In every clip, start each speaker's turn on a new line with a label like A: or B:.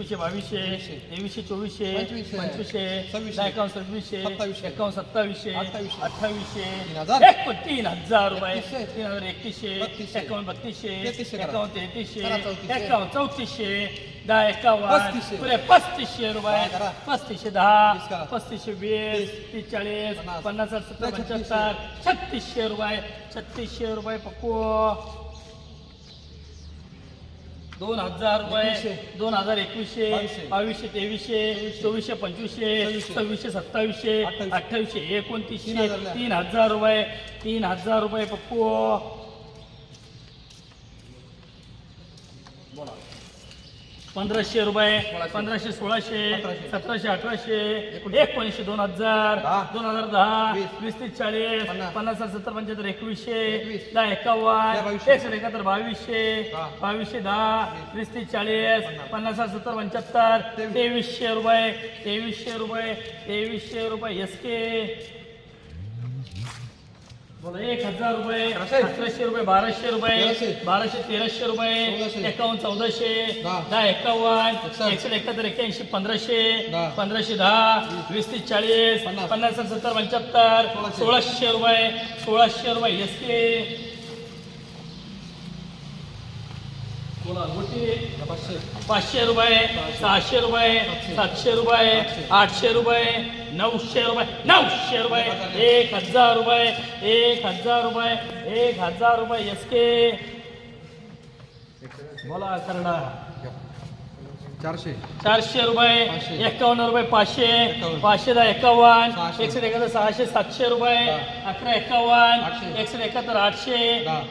A: एकवीसशे बावीसशे तेवीसशे चोवीसशे
B: पंचवीसशे, सव्वीसशे,
A: एकावन्न सव्वीसशे. एकावन्न सत्तावीसशे.
B: अठ्ठावीसशे, तीन हजार,
A: रुपये. तीन हजार एकतीसशे. एकावन्न बत्तीसशे. एकावन्न तेहतीसशे. एकावन्न चौतीसशे. दहा एकावन्न.
B: पस्तीसशे.
A: रुपये. पस्तीसशे दहा. पस्तीसशे वीस. तीस चाळीस.
B: पन्नास.
A: सत्तर पंच्याहत्तर. छत्तीसशे रुपये. छत्तीसशे रुपये पक्को दोन हजार रुपये. दोन हजार एकवीसशे
B: बावीसशे.
A: तेवीसशे चोवीसशे पंचवीसशे
B: सव्वीसशे.
A: सत्तावीसशे
B: अठ्ठावीसशे.
A: एकोणतीसशे. तीन हजार रुपये तीन हजार रुपये पप्पू पंधराशे रुपये. पंधराशे सोळाशे
B: सतराशे.
A: अठराशे
B: एकोणीसशे.
A: दोन हजार. दोन हजार दहा
B: वीस.
A: तीस चाळीस
B: पन्नास.
A: सत्तर पंच्याहत्तर एकवीसशे
B: एकवीस.
A: दहा एकावन्न. एकशे एकाहत्तर बावीसशे. बावीसशे दहा वीस तीस चाळीस
B: पन्नास.
A: सत्तर पंच्याहत्तर
B: तेवीस.
A: तेवीसशे रुपये तेवीसशे रुपये तेवीसशे रुपये एस के एक हजार रुपये.
B: अकराशे
A: रुपये बाराशे रुपये. बाराशे तेराशे रुपये. एकावन्न चौदाशे
B: दहा. एकसष्ट.
A: एकशे एकाहत्तर एक्क्याऐंशी पंधराशे. पंधराशे दहा वीस तीस चाळीस
B: पन्नास.
A: सत्तर पंच्याहत्तर.
B: सोळाशे
A: रुपये सोळाशे रुपये एस के बोला गोटी
B: पाचशे.
A: रुपये सहाशे रुपये सातशे. रुपये आठशे रुपये नऊशे रुपये नऊशे रुपये एक हजार रुपये एक हजार रुपये एक हजार रुपये एस के. बोला करडा.
B: चारशे
A: चारशे रुपये
B: पाचशे.
A: एकावन्न रुपये पाचशे. पाचशे दहा एकावन्न
B: सहाशे.
A: एकशे एकाहत्तर सहाशे सातशे रुपये. अकरा एकावन्न
B: आठशे.
A: एकशे एकाहत्तर आठशे.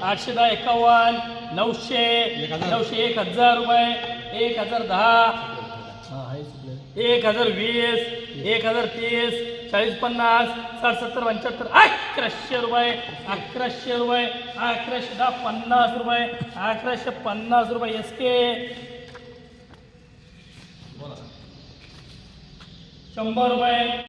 A: आठशे दहा एकावन्न नऊशे. नऊशे एक हजार रुपये एक हजार दहा एक हजार वीस एक हजार तीस चाळीस पन्नास साठ सत्तर पंच्याहत्तर अकराशे रुपये अकराशे रुपये अकराशे दहा पन्नास रुपये अकराशे पन्नास रुपये एस के शंभर रुपये